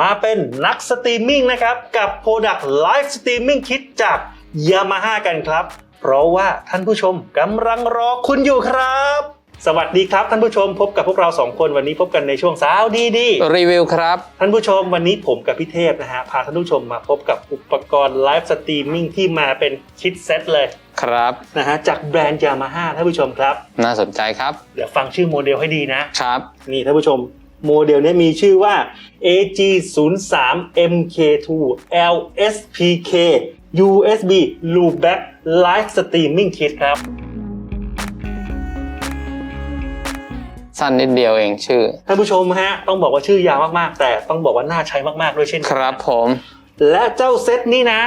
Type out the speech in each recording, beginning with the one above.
มาเป็นนักสตรีมมิ่งนะครับ กับ Product Live Streaming Kit จาก Yamaha กันครับ เพราะว่าท่านผู้ชมกำลังรอคุณอยู่ครับ สวัสดีครับท่านผู้ชมพบกับพวกเราสองคนวันนี้พบกันในช่วงสาวดีดีรีวิวครับ ท่านผู้ชมวันนี้ผมกับพี่เทพนะฮะ พาท่านผู้ชมมาพบกับอุปกรณ์ไลฟ์สตรีมมิ่งที่มาเป็นคิดเซตเลยครับนะฮะจากแบรนด์ Yamaha ท่านผู้ชมครับ น่าสนใจครับ เดี๋ยวฟังชื่อโมเดลให้ดีนะครับ นี่ท่านผู้ชม โมเดลเนี้มีชื่อว่า AG 0 3 MK2 LSPK USB Loopback Live Streaming Kit ครับ สั้นนิดเดียวเองชื่อ ท่านผู้ชมฮะ ต้องบอกว่าชื่อยาวมาก ๆ แต่ต้องบอกว่าน่าใช้มาก ๆ ด้วยเช่นคกันรับผม และเจ้าเซตนี้นะ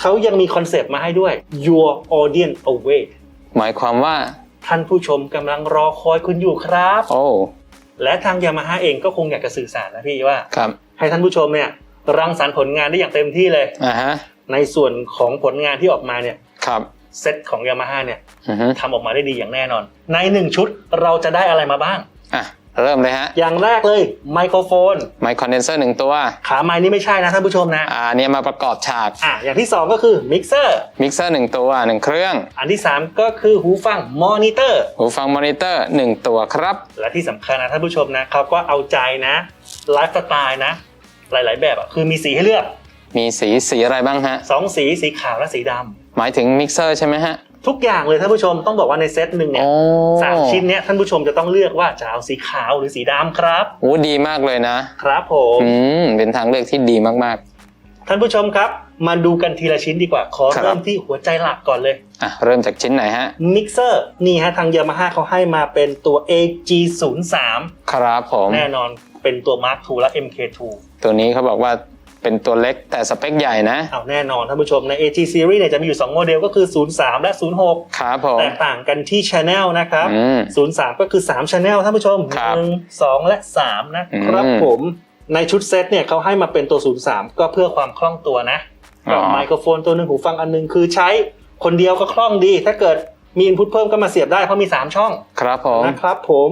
เขายังมีคอนเซปต์มาให้ด้วย Your Audience Away หมายความว่า ท่านผู้ชมกำลังรอคอยคุณอยู่ครับ โอ้ และทางยามาฮ่าเองก็คงอยากจะสื่อสารนะพี่ว่าครับให้ท่านผู้ชมเนี่ยรังสรรค์ผลงานได้อย่างเต็มที่เลยอ่าฮะในส่วนของผลงานที่ออกมาเนี่ยครับเซตของยามาฮ่าเนี่ยอือฮึทำออกมาได้ดีอย่างแน่นอน ในหนึ่งชุดเราจะได้อะไรมาบ้างอะ เริ่มเลยฮะ อย่างแรกเลยไมโครโฟน ไมค์คอนเดนเซอร์หนึ่งตัว ขาไม้นี่ไม่ใช่นะท่านผู้ชมนะ อ่าเนี่ยมาประกอบฉาก อะอย่างที่สองก็คือมิกเซอร์ มิกเซอร์หนึ่งตัวหนึ่งเครื่อง อันที่สามก็คือหูฟังมอนิเตอร์ หูฟังมอนิเตอร์หนึ่งตัวครับ และที่สำคัญนะท่านผู้ชมนะเขาก็เอาใจนะไลฟ์สไตล์นะ หลายๆ แบบอะคือมีสีให้เลือกมีสีสีอะไรบ้างฮะสองสีสีขาวและสีดำหมายถึงมิกเซอร์ใช่ไหมฮะ ทุกอย่างเลยท่านผู้ชมต้องบอกว่าในเซตหนึ่งเนี่ยโอ้สามชิ้นเนี้ยท่านผู้ชมจะต้องเลือกว่าจะเอาสีขาวหรือสีดำครับโอ้ดีมากเลยนะ ครับผมอืมเป็นทางเลือกที่ดีมากท่านผู้ชมครับ มาดูกันทีละชิ้นดีกว่าขอครับเริ่มที่หัวใจหลักก่อนเลยๆอะเริ่มจากชิ้นไหนฮะมิกเซอร์นี่ฮะทางยามาฮ่าเขาให้มาเป็นตัว AG03 ครับผมแน่นอนเป็นตัว Mark II และ MK2 ตัวนี้เขาบอกว่า เป็นตัวเล็กแต่สเปคใหญ่นะเอาแน่นอนท่านผู้ชมใน AG Series เนี่ยจะมีอยู่ 2 โมเดลก็คือ 03 และ 06 ครับผมแตกต่างกันที่ Channel นะครับอืม03 ก็คือ 3 Channel ท่านผู้ชมครับ1 2 และ 3 นะครับอืมผมในชุดเซตเนี่ยเขาให้มาเป็นตัว 03 ก็เพื่อความคล่องตัวนะอ๋อกับไมโครโฟนตัวหนึ่งหูฟังอันหนึงคือใช้คนเดียวก็คล่องดี ถ้าเกิดมีอินพุตเพิ่มก็มาเสียบได้เพราะมี 3 ช่อง ครับผมนะครับผม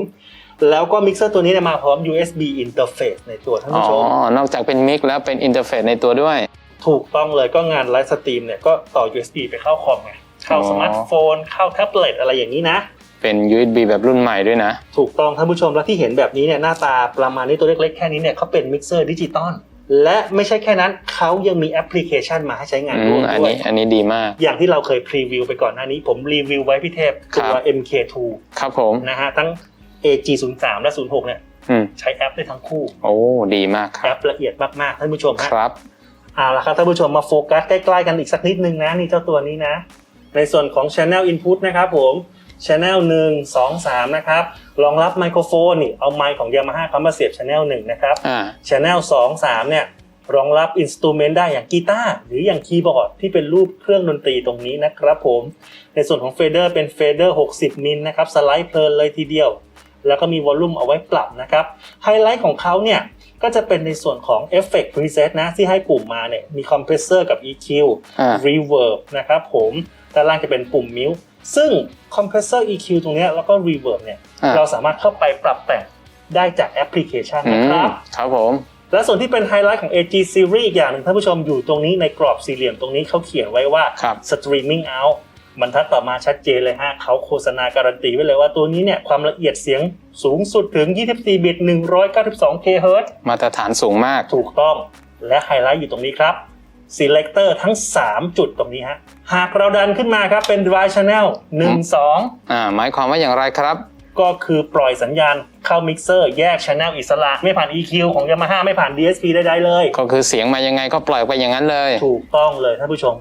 แล้วก็มิกเซอร์ตัวนี้เนี่ยมาพร้อม USB interface ในตัวท่านอ๋อผู้ชมนอกจากเป็นมิกแล้วเป็นอินเทอร์เฟซในตัวด้วย ถูกต้องเลยก็งานไลฟ์สตรีมเนี่ยก็ต่อ USB ไปเข้าคอมไงเข้าอ๋อสมาร์ทโฟน เข้าแท็บเล็ตอะไรอย่างนี้นะ เป็น USB แบบรุ่นใหม่ด้วยนะ ถูกต้องท่านผู้ชมแล้วที่เห็นแบบนี้เนี่ยหน้าตาประมาณนี้ตัวเล็กๆแค่นี้เนี่ยเขาเป็นมิกเซอร์ดิจิตอลและไม่ใช่แค่นั้นเขายังมีแอปพลิเคชันมาให้ใช้งานอืร่วมมอันด้วยนี้อันนี้ดีมาก อย่างที่เราเคยพรีวิวไปก่อนหน้านี้ผมรีวิวไว้พี่เทพตัวครับ MK2 ครับผมนะฮะทั้ง AG03 และ 06 เนี่ยอืมใช้แอปได้ทั้งคู่ โอ้ดีมากคแอรับปละเอียดมากๆท่านผู้ชมฮะครับเอาละครับท่านผู้ชมมาโฟกัสใกล้ๆกันอีกสักนิดนึงนะนี่เจ้าตัวนี้นะ ในส่วนของ Channel Input นะครับผม Channel 1 2 3 นะครับรองรับไมโครโฟนนี่เอาไมค์ของ Yamaha เขามาเสียบ Channel 1 นะครับอ่า Channel 2 3 เนี่ยรองรับอินสตูเมนต์ได้อย่างกีตาร์หรืออย่างคีย์บอร์ดที่เป็นรูปเครื่องดนตรีตรงนี้นะครับผม ในส่วนของเฟเดอร์เป็นเฟเดอร์ 60 มิลนะครับ สไลด์เพลินเลยทีเดียว แล้วก็มีวอลลุ่มเอาไว้ปรับนะครับ ไฮไลท์ของเขาเนี่ยก็จะเป็นในส่วนของ Effect Preset นะที่ให้ปุ่มมาเนี่ยมี Compressor กับ EQ อ่า Reverb นะครับผมด้านล่างจะเป็นปุ่มมิวซึ่ง Compressor EQ ตรงเนี้ยแล้วก็ Reverb เนี่ยอ่าเราสามารถเข้าไปปรับแต่งได้จากแอปพลิเคชันอืนะคมรับครับผมและส่วนที่เป็นไฮไลท์ของ AG Series อีกอย่างหนึ่งท่านผู้ชมอยู่ตรงนี้ในกรอบสี่เหลี่ยมตรงนี้เขาเขียนไว้ว่าครับ Streaming Out บรรทัดต่อมาชัดเจนเลยฮะเขาโฆษณาการันตีไว้เลยว่าตัวนี้เนี่ยความละเอียดเสียงสูงสุดถึง 24 บิต 192 kHz มาตรฐานสูงมาก ถูกต้อง และไฮไลท์อยู่ตรงนี้ครับ Selector ทั้ง 3 จุดตรงนี้ฮะ หากเราดันขึ้นมาครับเป็น Dry Channel 1 2 อ่าหมายความว่าอย่างไรครับ ก็คือปล่อยสัญญาณเข้ามิกเซอร์แยก Channel อิสระ ไม่ผ่าน EQ ของ Yamaha ไม่ผ่าน DSP ใดๆเลย ก็คือเสียงมายังไงก็ปล่อยไปอย่างนั้นเลย ถูกต้องเลยท่านผู้ชม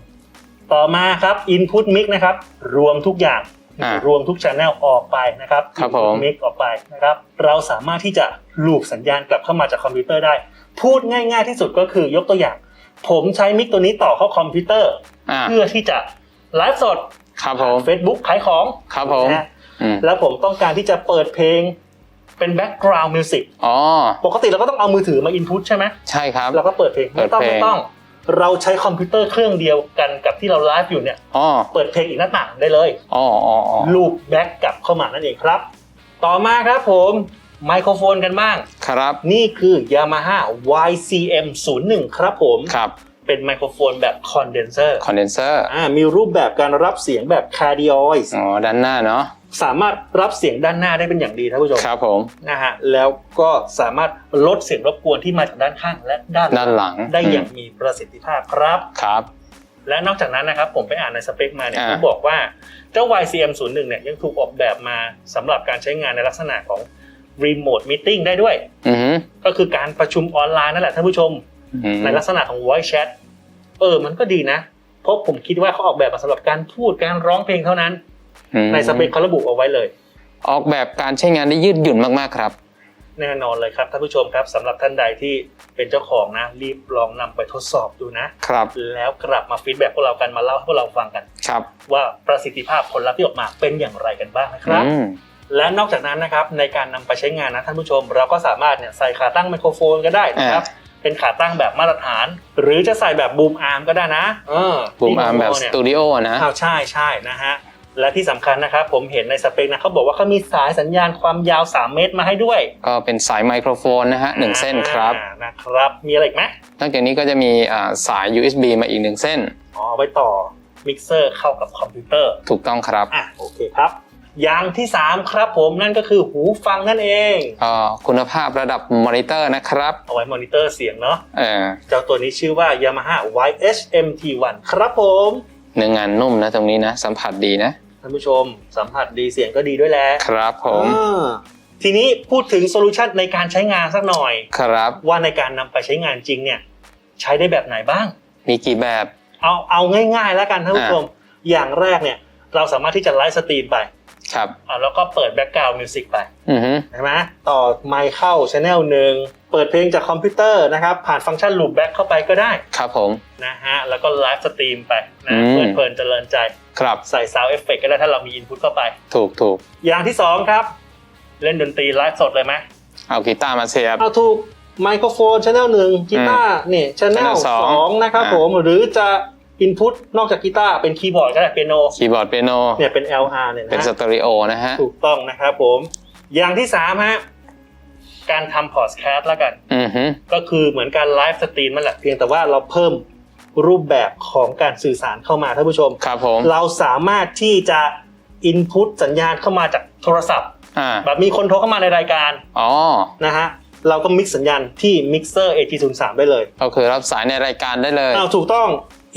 ต่อมาครับ Input Mix นะครับ รวมทุกอย่างอ่ารวมทุก Channel ออกไปนะครับครับผม Input Mix ออกไปนะครับ เราสามารถที่จะลูปสัญญาณกลับเข้ามาจากคอมพิวเตอร์ได้ พูดง่าย ๆ ที่สุดก็คือยกตัวอย่าง ผมใช้มิกตัวนี้ต่อเข้าคอมพิวเตอร์ อ่าเพื่อที่จะไลฟ์สด ครับผมเฟซบุ๊กขายของครับผมนะฮะอืมแล้วผมต้องการที่จะเปิดเพลงเป็น background music อ๋อ ปกติเราก็ต้องเอามือถือมา input ใช่ไหมใช่ครับ เราก็เปิดเพลงไม่ต้องเปิดเพลง ไม่ต้อง เราใช้คอมพิวเตอร์เครื่องเดียวกันกับที่เราไลฟ์อยู่เนี่ยอ๋อเปิดเพลงอีกหน้าต่างได้เลยอ๋ออ๋ออ๋อลูปแบ็กกลับเข้ามานั่นเองครับ ต่อมาครับผมไมโครโฟนกันบ้าง ครับ นี่คือ Yamaha YCM 0 1ครับผมครับ เป็นไมโครโฟนแบบคอนเดนเซอร์คอนเดนเซอร์อ่ามีรูปแบบการรับเสียงแบบ cardioid อ๋อด้านหน้าเนาะ สามารถรับเสียงด้านหน้าได้เป็นอย่างดีท่านผู้ชมครับผมนะฮะแล้วก็สามารถลดเสียงรบกวนที่มาจากด้านข้างและด้านด้านหลัง ได้อย่างมีประสิทธิภาพครับครับ และนอกจากนั้นนะครับผมไปอ่านในสเปคมาเนี่ยอ่าเขาบอกว่าเจ้า YCM 0 1 เนี่ยยังถูกออกแบบมาสำหรับการใช้งานในลักษณะของ Remote Meeting ได้ด้วยอือฮึก็คือการประชุมออนไลน์นั่นแหละท่านผู้ชมอืมในลักษณะของ voice chat เออมันก็ดีนะ เพราะผมคิดว่าเขาออกแบบมาสำหรับการพูดการร้องเพลงเท่านั้นอืม ในสเปคเขาระบุเอาไว้เลย ออกแบบการใช้งานได้ยืดหยุ่นมากๆครับ แน่นอนเลยครับท่านผู้ชมครับสำหรับท่านใดที่เป็นเจ้าของนะ รีบลองนำไปทดสอบดูนะครับ แล้วกลับมาฟีดแบ็กพวกเรากันมาเล่าให้พวกเราฟังกัน ครับว่าประสิทธิภาพผลลัพธ์ที่ออกมาเป็นอย่างไรกันบ้างนะครับ อืมและนอกจากนั้นนะครับในการนำไปใช้งานนะท่านผู้ชม เราก็สามารถเนี่ยใส่ขาตั้งไมโครโฟนก็ได้นะครับ เป็นขาตั้งแบบมาตรฐาน หรือจะใส่แบบบูมอาร์มก็ได้นะเออบูมอาร์มแบบที่สเนี่ยตูดิโอนะ อ้าวใช่ใช่นะฮะ และที่สำคัญนะครับผมเห็นในสเปคนะเขาบอกว่าเขามีสายสัญญาณความยาว 3 เมตรมาให้ด้วย ก็เป็นสายไมโครโฟนนะฮะหนึ่งเส้นครับอ่านะครับ มีอะไรอีกไหมนอกจากนี้ก็จะมีอ่าสาย USB มาอีกหนึ่งเส้นอ๋อไว้ต่อมิกเซอร์เข้ากับคอมพิวเตอร์ ถูกต้องครับอะโอเคครับ อย่างที่ 3 ครับผมนั่นก็คือหูฟังนั่นเองก็คุณภาพระดับมอนิเตอร์นะครับ เอาไว้มอนิเตอร์เสียงเนาะเออเจ้าตัวนี้ชื่อว่า Yamaha YHMT1 ครับผมเนื้องานนุ่มนะตรงนี้นะ สัมผัสดีนะ ท่านผู้ชม สัมผัสดีเสียงก็ดีด้วยแหละครับผมอ่าทีนี้พูดถึงโซลูชันในการใช้งานสักหน่อย ครับ ว่าในการนำไปใช้งานจริงเนี่ย ใช้ได้แบบไหนบ้าง มีกี่แบบ เอาเอาง่ายๆแล้วกันท่านผู้ชม อย่างแรกเนี่ยเราสามารถที่จะไลฟ์สตรีมไปครับ อ่าแล้วก็เปิดแบ็กกราวด์มิวสิกไปอือฮึใช่ไหมต่อไมค์เข้าชแนลหนึ่งเปิดเพลงจากคอมพิวเตอร์นะครับผ่านฟังก์ชันลูปแบ็กเข้าไปก็ได้ครับผม นะฮะแล้วก็ไลฟ์สตรีมไปนะอืม เพลินๆเจริญใจ ครับใส่ซาวเอฟเฟกก็ได้ถ้าเรามีอินพุตเข้าไป ถูกถูกอย่างที่สองครับ เล่นดนตรีไลฟ์สดเลยไหมเอากีตาร์มาเสียบเอาถูกไมโครโฟนชแนลหนึ่งกีตาร์นี่ชแนล channel สสององนะครับอ่าผมหรือจะอินพุตนอกจากกีตาร์เป็นคีย์บอร์ดก็ได้เปียโนคีย์บอร์ดเปียโนเนี่ยเป็น LR เนี่ยเป็นนะสเตอริโอนะฮะถูกต้องนะครับผมอย่างที่สามฮะการทำพอดแคสต์แล้วกันอือฮึก็คือเหมือนการไลฟ์สตรีมนั่นแหละเพียงแต่ว่าเราเพิ่ม รูปแบบของการสื่อสารเข้ามาท่านผู้ชม ครับผม เราสามารถที่จะอินพุตสัญญาณเข้ามาจากโทรศัพท์ อ่า แบบมีคนโทรเข้ามาในรายการอ๋อ นะฮะเราก็มิกซ์สัญญาณที่มิกเซอร์ AT03 ได้เลยก็คือรับสายในรายการได้เลย อ้าวถูกต้อง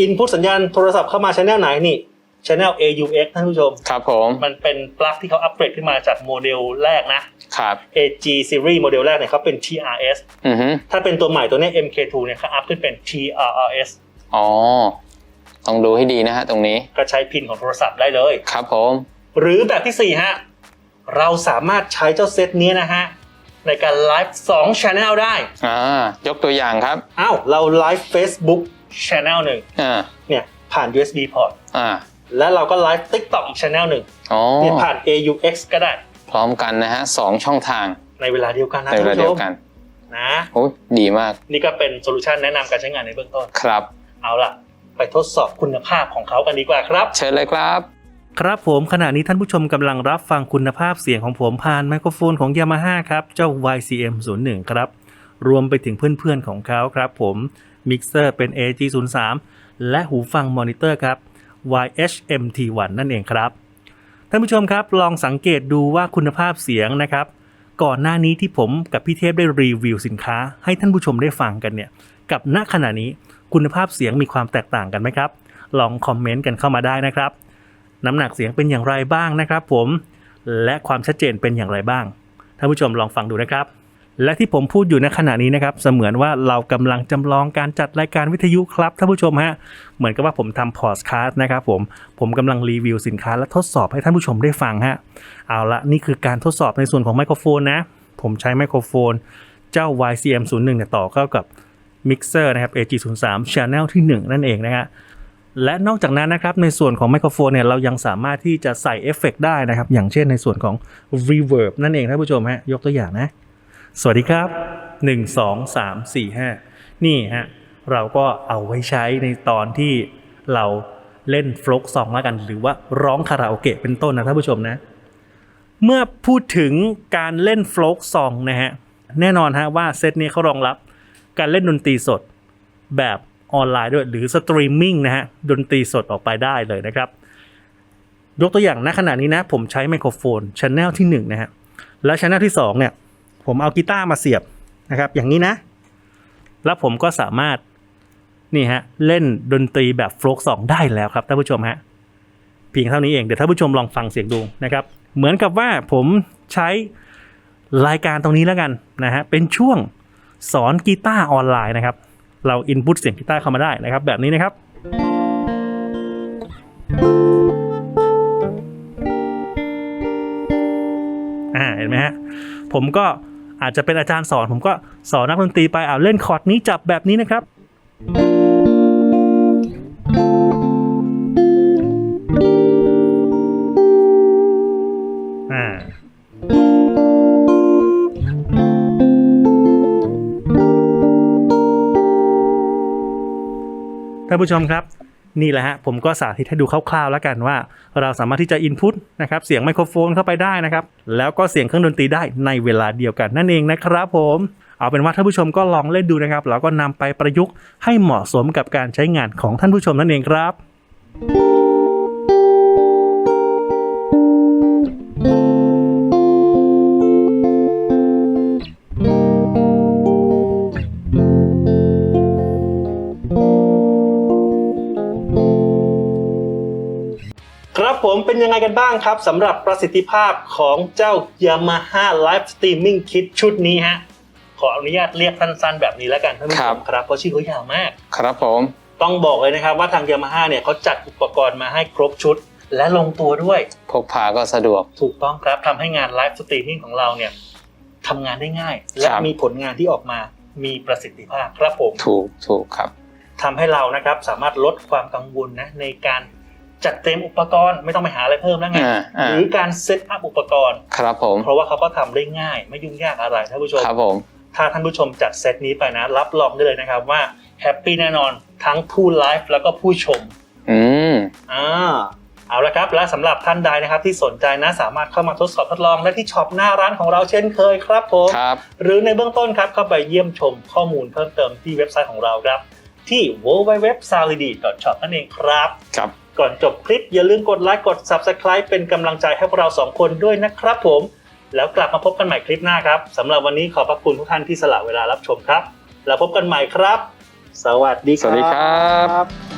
อินพุตสัญญาณโทรศัพท์เข้ามาชแนลไหนนี่ชแนล AUX ท่านผู้ชม ครับผม มันเป็นปลั๊กที่เขาอัปเกรดขึ้นมาจากโมเดลแรกนะ ครับ AG series โมเดลแรกเนี่ยเขาเป็น TRS อือฮึถ้าเป็นตัวใหม่ตัวเนี้ย MK2 เนี่ยเขาอัพขึ้นเป็น TRRS อ๋อ ต้องดูให้ดีนะฮะตรงนี้ ก็ใช้พินของโทรศัพท์ได้เลย ครับผม หรือแบบที่ 4 ฮะ เราสามารถใช้เจ้าเซตนี้นะฮะ ในการไลฟ์2 Channel ได้ อ่ายกตัวอย่างครับ อ้าว เราไลฟ์ Facebook Channel หนึ่งอ่าเนี่ย ผ่าน USB port อ่าแล้วเราก็ไลฟ์ TikTok อีก Channel หนึ่งอ๋อเนี่ยผ่าน AUX ก็ได้ พร้อมกันนะฮะสองช่องทางในเวลาเดียวกันนะในท่าเวนลาผู้ชเดียวมกันนะโอ้ยดีมาก นี่ก็เป็นโซลูชันแนะนำการใช้งานในเบื้องต้นครับ เอาล่ะ ไปทดสอบคุณภาพของเขากันดีกว่าครับ เชิญเลยครับ ครับผมขณะนี้ท่านผู้ชมกำลังรับฟังคุณภาพเสียงของผมผ่านไมโครโฟนของ Yamaha ครับ เจ้า YCM 0 1 ครับ รวมไปถึงเพื่อนๆของเขาครับผมมิกเซอร์เป็น AG 0 3 และหูฟังมอนิเตอร์ครับ YHMT1 นั่นเองครับ ท่านผู้ชมครับลองสังเกตดูว่าคุณภาพเสียงนะครับ ก่อนหน้านี้ที่ผมกับพี่เทพได้รีวิวสินค้า ให้ท่านผู้ชมได้ฟังกันเนี่ย กับณขณะนี้คุณภาพเสียงมีความแตกต่างกันไหมครับ ลองคอมเมนต์กันเข้ามาได้นะครับ น้ำหนักเสียงเป็นอย่างไรบ้างนะครับ ผม และความชัดเจนเป็นอย่างไรบ้าง ท่านผู้ชมลองฟังดูนะครับ และที่ผมพูดอยู่ในขณะนี้นะครับ เสมือนว่าเรากำลังจำลองการจัดรายการวิทยุครับท่านผู้ชมฮะเหมือนกับว่าผมทำพอดคาสต์นะครับผมผมกำลังรีวิวสินค้าและทดสอบให้ท่านผู้ชมได้ฟังฮะเอาละนี่คือการทดสอบในส่วนของไมโครโฟนนะ ผมใช้ไมโครโฟน เจ้า YCM 0 1 เนี่ยต่อเข้ากับมิกเซอร์นะครับ AG 0 3 Channel ที่ 1 นั่นเองนะฮะและนอกจากนั้นนะครับในส่วนของไมโครโฟนเนี่ยเรายังสามารถที่จะใส่เอฟเฟกต์ได้นะครับ อย่างเช่นในส่วนของ Reverb นั่นเองท่านผู้ชมฮะยกตัวอย่างนะ สวัสดีครับ 1 2 3 4 5 นี่ฮะ เราก็เอาไว้ใช้ในตอนที่เราเล่นโฟล์กซองแล้วกัน หรือว่าร้องคาราโอเกะเป็นต้นนะท่านผู้ชมนะ เมื่อพูดถึงการเล่นโฟล์กซองนะฮะ แน่นอนฮะว่าเซตนี้เขารองรับการเล่นดนตรีสดแบบออนไลน์ด้วยหรือสตรีมมิ่งนะฮะ ดนตรีสดออกไปได้เลยนะครับ ยกตัวอย่างณขณะนี้นะ ผมใช้ไมโครโฟนช n แนลที่1นะฮะ แล้วช n แนลที่2เนี่ย ผมเอากีตาร์มาเสียบนะครับ อย่างนี้นะ แล้วผมก็สามารถนี่ฮะเล่นดนตรีแบบโฟล์กซองได้แล้วครับท่านผู้ชมฮะเพียงเท่านี้เองเดี๋ยวท่านผู้ชมลองฟังเสียงดูนะครับ เหมือนกับว่าผมใช้รายการตรงนี้แล้วกันนะฮะเป็นช่วงสอนกีตาร์ออนไลน์นะครับ เราอินพุตเสียงกีตาร์เข้ามาได้นะครับ แบบนี้นะครับ อ่าเห็นไหมฮะผมก็ อาจจะเป็นอาจารย์สอน ผมก็สอนนักดนตรีไปอ่าเล่นคอร์ดนี้จับแบบนี้นะครับ อ่าท่านผู้ชมครับ นี่แหละฮะผมก็สาธิตให้ดูคร่าวๆแล้วกันว่า เราสามารถที่จะอินพุตนะครับเสียงไมโครโฟนเข้าไปได้นะครับ แล้วก็เสียงเครื่องดนตรีได้ในเวลาเดียวกันนั่นเองนะครับผมเอาเป็นว่าท่านผู้ชมก็ลองเล่นดูนะครับ แล้วก็นำไปประยุกต์ให้เหมาะสมกับการใช้งานของท่านผู้ชมนั่นเองครับ ยังไงกันบ้างครับสำหรับประสิทธิภาพของเจ้า Yamaha Live Streaming Kit ชุดนี้ฮะ ขออนุญาตเรียกสั้นๆ แบบนี้แล้วกันท่านผู้ชครัมบครับเพราะชื่อเขายาวมาก ครับผม ต้องบอกเลยนะครับว่าทาง Yamaha เนี่ยเขาจัดอุปกรณ์มาให้ครบชุด และลงตัวด้วย พกพาก็สะดวก ถูกต้องครับทำให้งานไลฟ์สตรีมมิ่งของเราเนี่ยทำงานได้ง่าย และครับมีผลงานที่ออกมามีประสิทธิภาพครับผม ถูกถูกครับทำให้เรานะครับสามารถลดความกังวลนะในการ จัดเต็มอุปกรณ์ไม่ต้องไปหาอะไรเพิ่มแล้วไงอ่าอ่าหรือการเซตอัพอุปกรณ์ครับผมเพราะว่าเขาก็ทำได้ง่ายไม่ยุ่งยากอะไรท่านผู้ชมครับผมถ้าท่านผู้ชมจัดเซตนี้ไปนะ รับรองได้เลยนะครับว่าแฮปปี้แน่นอนทั้งผู้ไลฟ์แล้วก็ผู้ชม อืมอ่าเอาละครับและสำหรับท่านใดนะครับที่สนใจนะสามารถเข้ามาทดสอบทดลองได้ที่ช็อปหน้าร้านของเราเช่นเคยครับผมครับหรือในเบื้องต้นครับเข้าไปเยี่ยมชมข้อมูลเพิ่มเติมที่เว็บไซต์ของเราครับ ที่ www.soundy.shop นั่นเองครับครับ ก่อนจบคลิปอย่าลืมกดไลค์กด Subscribe เป็นกำลังใจให้พวกเราสองคนด้วยนะครับผม แล้วกลับมาพบกันใหม่คลิปหน้าครับสำหรับวันนี้ขอบพระคุณทุกท่านที่สละเวลารับชมครับ แล้วพบกันใหม่ครับ สวัสดีสวัสดีครับ